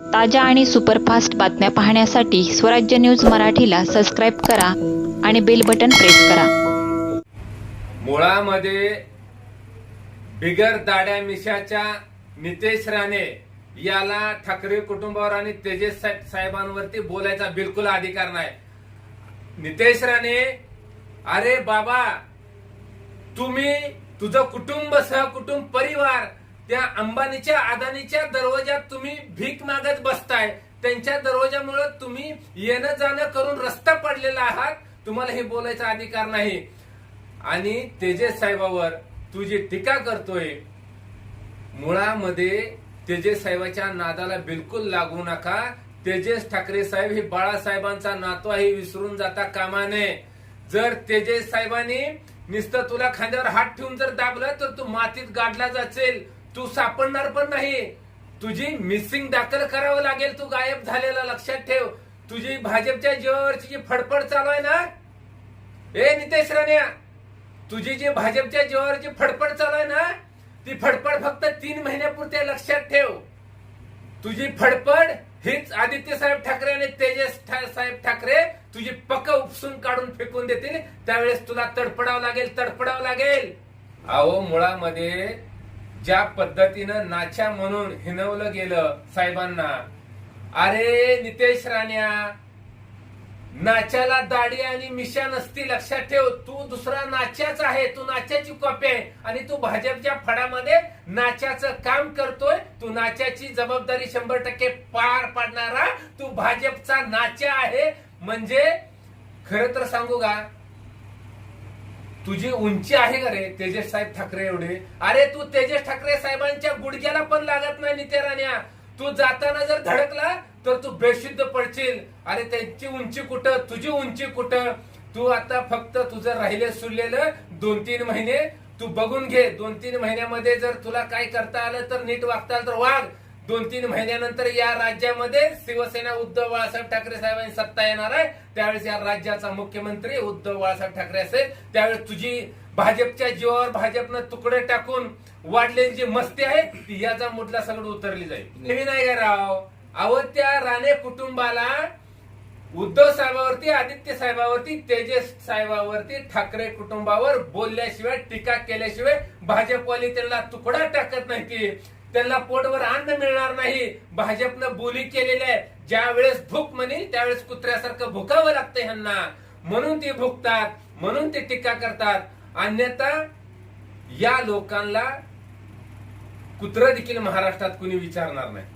ताज्या आणि सुपरफास्ट बातम्या पाहण्यासाठी स्वराज्य न्यूज मराठीला सबस्क्राईब करा आणि बेल बटन प्रेस करा. मुळामध्ये बिगर दाड्या मिशाच्या नितेश राणे याला ठाकरे कुटुंबावर आणि तेजस साहेब- साहेबांवरती बोलायचा बिलकुल अधिकार नाही. नितेश राणे अरे बाबा तुम्ही तुझं कुटुंब सहकुटुंब परिवार त्या अंबानीच्या अदानीच्या दरवाजात तुम्ही भीक मागत बसताय. त्यांच्या दरवाजामुळे तुम्ही येणं जाणं करून रस्ता पडलेला आहात. तुम्हाला हे बोलायचा अधिकार नाही. आणि तेजस साहेबावर तू जी टीका करतोय मुळामध्ये तेजस साहेबाच्या नादाला बिलकुल लागू नका. तेजस ठाकरे साहेब हे बाळासाहेबांचा नातू आहे विसरून जाता कामा नये. जर तेजस साहेबांनी नुसतं तुला खांद्यावर हात ठेवून जर दाबलं तर तू मातीत गाडला जाचेल तू सापडणार पण नाही. तुझी मिसिंग दाखल करावं लागेल. तू गायब झालेला लक्षात ठेव. तुझी भाजपच्या जीवावरची जी फडफड चालू आहे ना? ए नितेश राण्या तुझी जी भाजपच्या जीवावरची फडफड चालू आहे ना? ती फडफड फक्त तीन महिन्यापुरते लक्षात ठेव. तुझी फडफड हीच आदित्य साहेब ठाकरे आणि तेजस ठा- साहेब ठाकरे तुझी पक उपसून काढून फेकून देतील. त्यावेळेस तुला तडपडावं लागेल तडपडावं लागेल. अहो मुळामध्ये ज्या पद्धतीनं नाच्या म्हणून हिनवलं गेलं साहेबांना. अरे नितेश राण्या नाच्याला दाढी आणि मिशा नसती लक्षात ठेव. तू दुसरा नाच्याच आहे. तू नाच्याची कॉपी आहे. आणि तू भाजपच्या फडामध्ये नाच्याचं काम करतोय. तू नाच्याची जबाबदारी शंभर टक्के पार पाडणारा तू भाजपचा नाच्या आहे. म्हणजे खरं तर सांगू का? तुझी उंची आहे का रे? तेजस साहेब ठाकरे एवढे. अरे तू तेजस ठाकरे साहेबांच्या गुडघ्याला पण लागत नाही नित्या राण्या. तू जाताना जर धडकला तर तू बेशुद्ध पडशील. अरे त्यांची उंची कुठं? तुझी उंची कुठं? तू आता फक्त तुझं राहिले सुरलेलं दोन तीन महिने तू बघून घे. दोन तीन महिन्यामध्ये जर तुला काय करता आलं तर नीट वागता आलं तर वाघ दोन तीन महिन्यानंतर या राज्यामध्ये शिवसेना उद्धव बाळासाहेब ठाकरे साहेबांनी सत्ता येणार आहे. त्यावेळेस या राज्याचा मुख्यमंत्री उद्धव बाळासाहेब ठाकरे असेल. त्यावेळेस तुझी भाजपच्या जीवावर भाजपनं तुकडे टाकून वाढलेली जी मस्ती आहे ती याचा मुडला सगळं उतरली जाईल. नेहमी नाही. का राव अहो त्या राणे कुटुंबाला उद्धव साहेबावरती आदित्य साहेबावरती तेजस साहेबावरती ठाकरे कुटुंबावर बोलल्याशिवाय टीका केल्याशिवाय भाजपवाली त्यांना तुकडा टाकत नाही त्यांना पोटवर अन्न मिळणार नाही. भाजपनं बोली केलेली आहे. ज्या वेळेस भूक म्हणेल त्यावेळेस कुत्र्यासारखं भुकावं लागतं ह्यांना. म्हणून ते भुकतात म्हणून ते टीका करतात. अन्यथा या लोकांना कुत्र देखील महाराष्ट्रात कुणी विचारणार नाही.